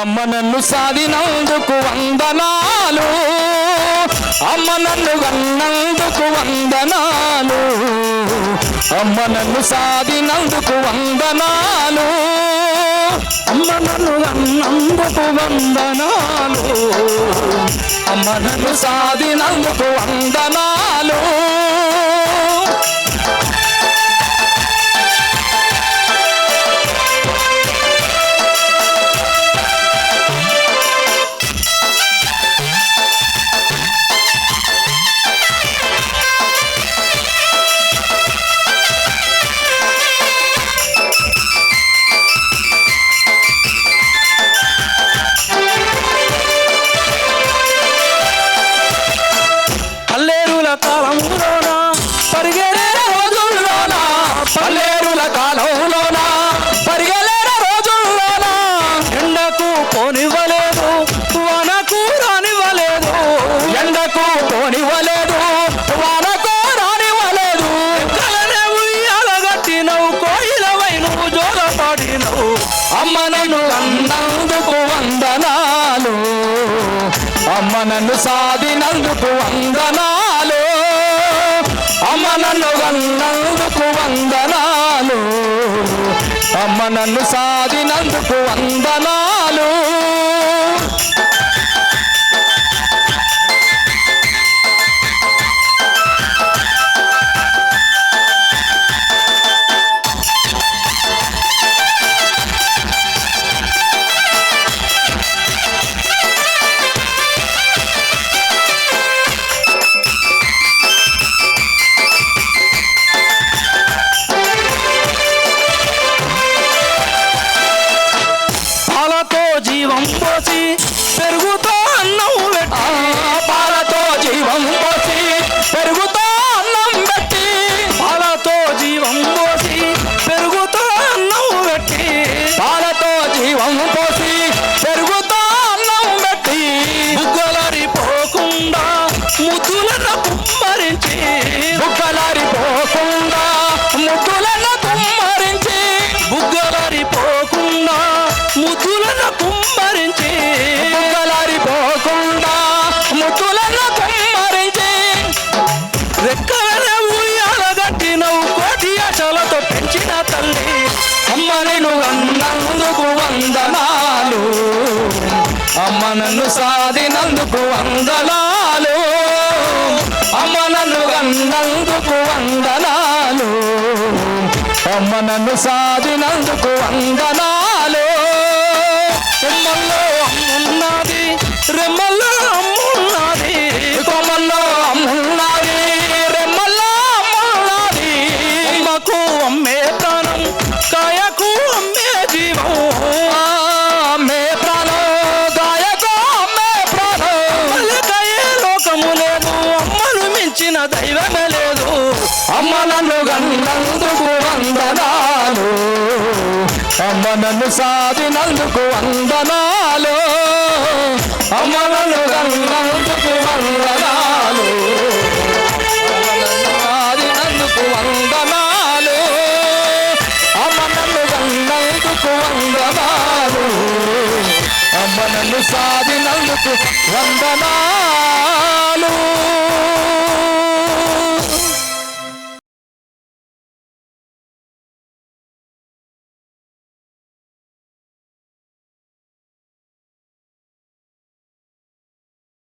అమ్మ నన్ను సాధినందుకు వందనాలు. అమ్మ నన్ను గన్నందుకు వందనాలు. అమ్మ నన్ను సాధినందుకు వందనాలు. అమ్మ నన్ను గన్నందుకు వందనాలు. అమ్మ నన్ను సాధినందుకు వందనాలు. కాలంలోన? పరిగెలే రోజుల్లోన? పల్లేరుల కాలంలోన? పరిగెలే రోజుల్లోన? ఎండకు పోనివ్వలేదు వానకు రానివ్వలేదు. ఎండకు పోనివ్వలేదు వానకు రానివ్వలేదు. ఎక్కలనే ఉయ్యాలగట్టినవు కోయిలవై నువ్వు జోలపాడినవు అమ్మ నన్ను అన్నందుకు వందనాలు. అమ్మ నన్ను సాధినందుకు వందనాలు. అమ్మ నన్ను గన్నందుకు వందనాలు. అమ్మ నన్ను సాధినందుకు వందనాలు. Party అమ్మ నేను అన్నందుకు వందనాలు. అమ్మ నన్ను సాధినందుకు వందనాలు. అమ్మ నన్ను అన్నందుకు వందనాలు. అమ్మ నన్ను సాధినందుకు వందనాలు. రెమ్మల్లో అమ్మున్నది రెమ్మల్లో అమ్మున్నది కొమ్మల్లో అమ్మున్నది రెమ్మల్లో అమ్మున్నది. అమ్మకు అమ్మే ప్రాణం కాయకు దైవమే లేదు అమ్మ నన్ను గన్నందుకు వందనాలు. అమ్మ నన్ను సాధినందుకు వందనాలు. అమ్మ నన్ను గన్నందుకు వందనాలు. సాధినందుకు వందనాలు. అమ్మ నన్ను గన్నందుకు వందనాలు. అమ్మ నన్ను సాధినందుకు వందనాలు.